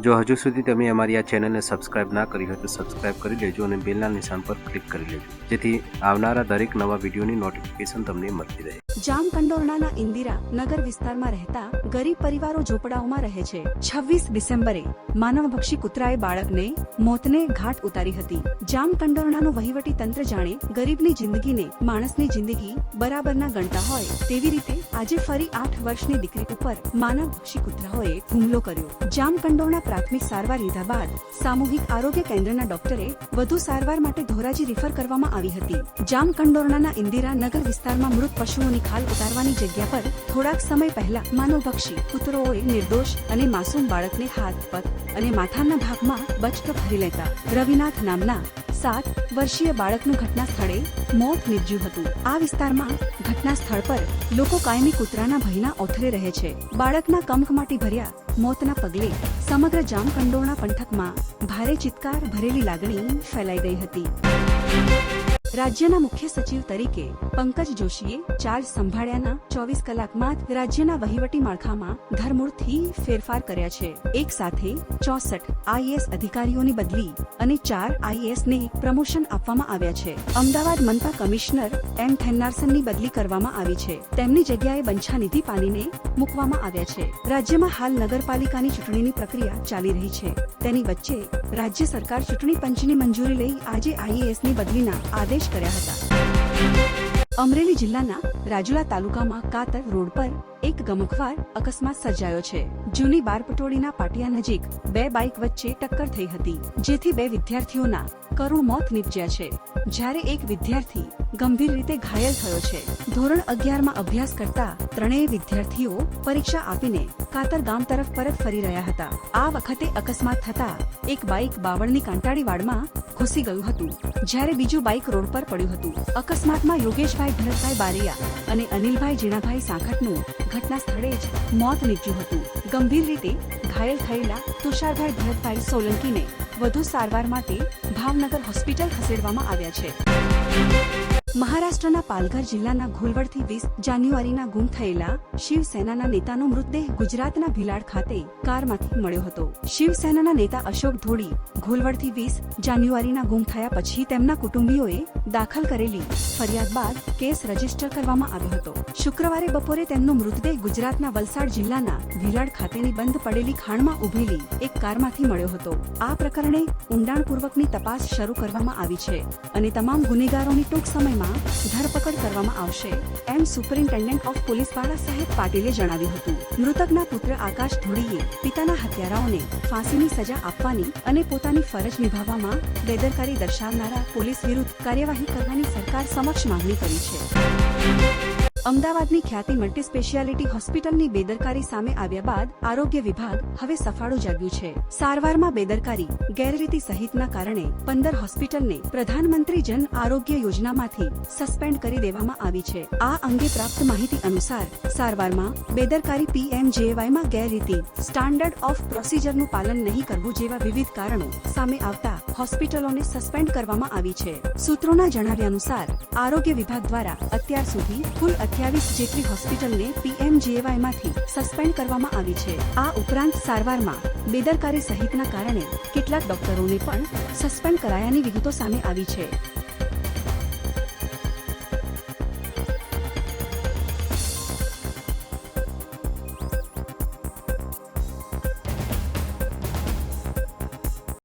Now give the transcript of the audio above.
જો હજુ સુધી તમે અમારી આ ચેનલને સબસ્ક્રાઇબ ના કરી હોય તો સબસ્ક્રાઇબ કરી લેજો અને બેલના નિશાન પર ક્લિક કરી લેજો. જેથી આવનારા દરેક નવા વિડીયોની નોટિફિકેશન તમને મળતી રહે. જામકંડોરણાના ઇન્દિરા નગર વિસ્તારમાં રહેતા ગરીબ પરિવારો ઝૂંપડાઓમાં રહે છે. છવ્વીસ ડિસેમ્બરે માનવભક્ષી કૂતરાએ બાળકને મોતને ઘાટ ઉતારી હતી. જામકંડોરણાનું વહીવટી તંત્ર જાણે ગરીબની જિંદગીને માણસની જિંદગી બરાબરના ગણતા હોય તેવી રીતે આજે ફરી આઠ વર્ષની દીકરી ઉપર માનવભક્ષી કૂતરાઓએ હુમલો કર્યો. જામકંડોરણા પ્રાથમિક સારવાર લીધા બાદ સામૂહિક આરોગ્ય કેન્દ્રના ડોક્ટરે વધુ સારવાર માટે ધોરાજી રિફર કરવામાં આવી હતી. જામકંડોરણાના ઇન્દિરા નગર વિસ્તારમાં મૃત પશુઓની ખાલ ઉતારવાની જગ્યા પર થોડાક સમય પહેલા માનવભક્ષી, કૂતરોએ નિર્દોષ અને માસૂમ બાળકને હાથ પગ અને માથાના ભાગમાં બચક ભરી લેતા રવિનાથ નામના સાત વર્ષીય બાળકનું ઘટના સ્થળે મોત નિપજ્યું હતું. આ વિસ્તારમાં ઘટના સ્થળ પર લોકો કાયમી કૂતરાના ભયના ઓથરે રહે છે. બાળકના કમકમાટી ભર્યા મોતના પગલે સમગ્ર જામકંડોરણા પંથકમાં ભારે ચિત્કાર, ભરેલી લાગણી ફેલાઈ ગઈ હતી. રાજ્યના મુખ્ય સચિવ તરીકે પંકજ જોશીએ ચાર્જ સંભાળ્યાના ચોવીસ કલાકમાં રાજ્યના વહીવટી માળખામાં ધરમૂળથી ફેરફાર કર્યા છે. એક સાથે ચોસઠ આઈએએસ અધિકારીઓની બદલી અને ચાર આઈએએસ ને પ્રમોશન આપવામાં આવ્યા છે. અમદાવાદ મનપા કમિશનર એમ થેન્નારસનની બદલી કરવામાં આવી છે. તેમની જગ્યાએ બંછાનિધિ પાનીને મૂકવામાં આવ્યા છે. રાજ્યમાં હાલ નગરપાલિકાની ચૂંટણીની પ્રક્રિયા ચાલી રહી છે. તેની વચ્ચે રાજ્ય સરકાર ચૂંટણી પંચની મંજૂરી લઈ આજે આઈએએસની બદલીના આદેશ કર્યા હતા. અમરેલી જિલ્લાના રાજુલા તાલુકામાં કાતર રોડ પર એક ગમખવાર અકસ્માત સર્જાયો છે. જૂની બારપટોળીના પાટિયા નજીક બે બાઇક વચ્ચે ટક્કર થઈ હતી, જેથી બે વિદ્યાર્થીઓના કરુણ મોત નીપજ્યા છે. જ્યારે એક વિદ્યાર્થી ગંભીર રીતે ઘાયલ થયો છે. ધોરણ અગિયારમાં અભ્યાસ કરતા ત્રણેય વિદ્યાર્થીઓ પરીક્ષા આપીને કાતર ગામ તરફ પરત ફરી રહ્યા હતા. આ વખતે અકસ્માત થતા એક બાઇક બાવળની કાંટાળી વાડમાં ઘૂસી ગયું હતું. જ્યારે બીજું બાઇક રોડ પર પડ્યું હતું. અકસ્માતમાં યોગેશભાઈ ભરતભાઈ બારિયા અને અનિલભાઈ જીણાભાઈ સાંખટનું ઘટના સ્થળે જ મોત નીપજ્યું હતું. ગંભીર રીતે ઘાયલ થયેલા તુષારભાઈ ભરતભાઈ સોલંકીને વધુ સારવાર માટે ભાવનગર હોસ્પિટલ ખસેડવામાં આવ્યા છે. મહારાષ્ટ્રના પાલઘર જિલ્લાના ઘોલવડથી વીસ જાન્યુઆરીના ગુમ થયેલા શિવસેનાના નેતાનો મૃતદેહ ગુજરાતના ભિલાડ ખાતે કારમાંથી મળ્યો હતો. શિવસેનાના નેતા અશોક ધોડી ઘોલવડથી વીસ જાન્યુઆરીના ગુમ થયા પછી તેમના કુટુંબીઓએ દાખલ કરેલી ફરિયાદ બાદ કેસ રજિસ્ટર કરવામાં આવ્યો હતો. શુક્રવારે બપોરે તેમનો મૃતદેહ ગુજરાતના વલસાડ જિલ્લાના ભિલાડ ખાતેની બંધ પડેલી ખાણમાં ઉભેલી એક કારમાંથી મળ્યો હતો. આ પ્રકરણે ઊંડાણપૂર્વકની તપાસ શરૂ કરવામાં આવી છે અને તમામ ગુનેગારોની ટૂંક સમયમાં ધરપકડ કરવામાં આવશે. એમ superintendent of police Bala Saheb પાટીલે જણાવ્યું હતું. મૃતકના પુત્ર આકાશ ધોળીએ પિતાના હત્યારાઓને ફાંસીની સજા આપવાની અને પોતાની ફરજ નિભાવવામાં બેદરકારી દર્શાવનારા પોલીસ વિરુદ્ધ કાર્યવાહી કરવાની સરકાર સમક્ષ માંગણી કરી છે. અમદાવાદની ખ્યાતિ મલ્ટી સ્પેશિયાલિટી હોસ્પિટલની બેદરકારી સામે આવ્યા બાદ આરોગ્ય વિભાગ હવે સફાળું જાગ્યું છે. સારવારમાં બેદરકારી, ગેરરીતિ સહિતના કારણે પંદર હોસ્પિટલને પ્રધાનમંત્રી જન આરોગ્ય યોજનામાંથી સસ્પેન્ડ કરી દેવામાં આવી છે. આ અંગે પ્રાપ્ત માહિતી અનુસાર સારવારમાં બેદરકારી પીએમજેવાયમાં ગેરરીતિ, સ્ટાન્ડર્ડ ઓફ પ્રોસિજરનું પાલન નહીં કરવું જેવા વિવિધ કારણો સામે આવતા હોસ્પિટલોને સસ્પેન્ડ કરવામાં આવી છે. સૂત્રોના જણાવ્યા અનુસાર આરોગ્ય વિભાગ દ્વારા અત્યાર સુધી કુલ અઠ્યાવીસ જેટલી હોસ્પિટલને પીએમજીએવાયમાંથી સસ્પેન્ડ કરવામાં આવી છે. આ ઉપરાંત સારવારમાં બેદરકારી સહિતના કારણે કેટલાક ડોક્ટરોને પણ સસ્પેન્ડ કરાયાની વિગતો સામે આવી છે.